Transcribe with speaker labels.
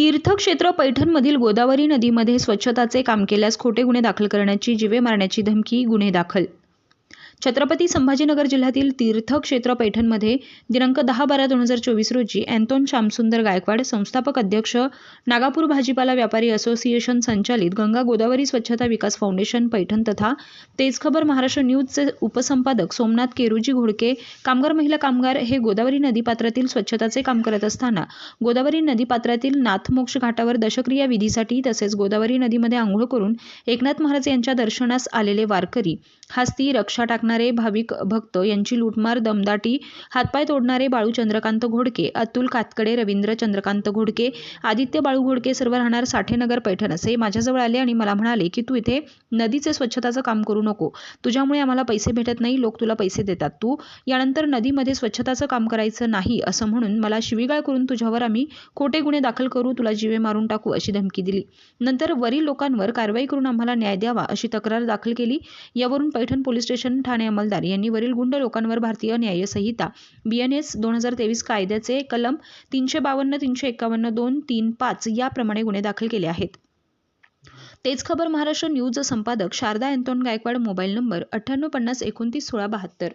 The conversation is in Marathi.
Speaker 1: तीर्थक्षेत्र पैठणमधील गोदावरी नदीमध्ये स्वच्छताचे काम केल्यास खोटे गुन्हे दाखल करण्याची जिवे मारण्याची धमकी गुन्हे दाखल छत्रपती संभाजीनगर जिल्ह्यातील तीर्थक्षेत्र पैठणमध्ये दिनांक दहा बारा दोन हजार चोवीस रोजी अँतोन श्यामसुंदर गायकवाड संस्थापक अध्यक्ष नागापूर भाजीपाला व्यापारी असोसिएशन संचालित गंगा गोदावरी स्वच्छता विकास फाउंडेशन पैठण तथा तेजखबर महाराष्ट्र न्यूजचे उपसंपादक सोमनाथ केरुजी घोडके कामगार महिला कामगार हे गोदावरी नदीपात्रातील स्वच्छताचे काम करत असताना गोदावरी नदीपात्रातील नाथमोक्ष घाटावर दशक्रिया विधीसाठी तसेच गोदावरी नदीमध्ये आंघोळ करून एकनाथ महाराज यांच्या दर्शनास आलेले वारकरी हस्ती रक्षा टाकणार भाविक भक्त यांची लूटमार दमदाटी हातपाय तोडणारे बाळू चंद्रकांत घोडके अतुल कातकडे रवींद्र चंद्रकांत घोडके आदित्य बाळू घोडके सर्व राहणार साठेनगर पैठण असे. माझ्याजवळ आले आणि मला म्हणाले की तू इथे नदीचे स्वच्छताचं काम करू नको. तुझ्यामुळे आम्हाला पैसे भेटत नाही लोक तुला पैसे देतात. तू यानंतर नदीमध्ये स्वच्छताचं काम करायचं नाही असं म्हणून मला शिवीगाळ करून तुझ्यावर आम्ही खोटे गुन्हे दाखल करू तुला जीवे मारून टाकू अशी धमकी दिली. नंतर वरील लोकांवर कारवाई करून आम्हाला न्याय द्यावा अशी तक्रार दाखल केली. यावरून पैठण पोलीस स्टेशन ठाणे अंमलदार यांनी वरील गुंड लोकांवर भारतीय न्याय संहिता बी एन एस दोन हजार तेवीस कायद्याचे कलम तीनशे बावन्न तीनशे एकावन्न दोन तीन पाच याप्रमाणे गुन्हे दाखल केले आहेत. तेच खबर महाराष्ट्र न्यूज संपादक शारदा अँतोन गायकवाड मोबाईल नंबर अठ्ठ्याण्णव पन्नास एकोणतीस सोळा बहात्तर.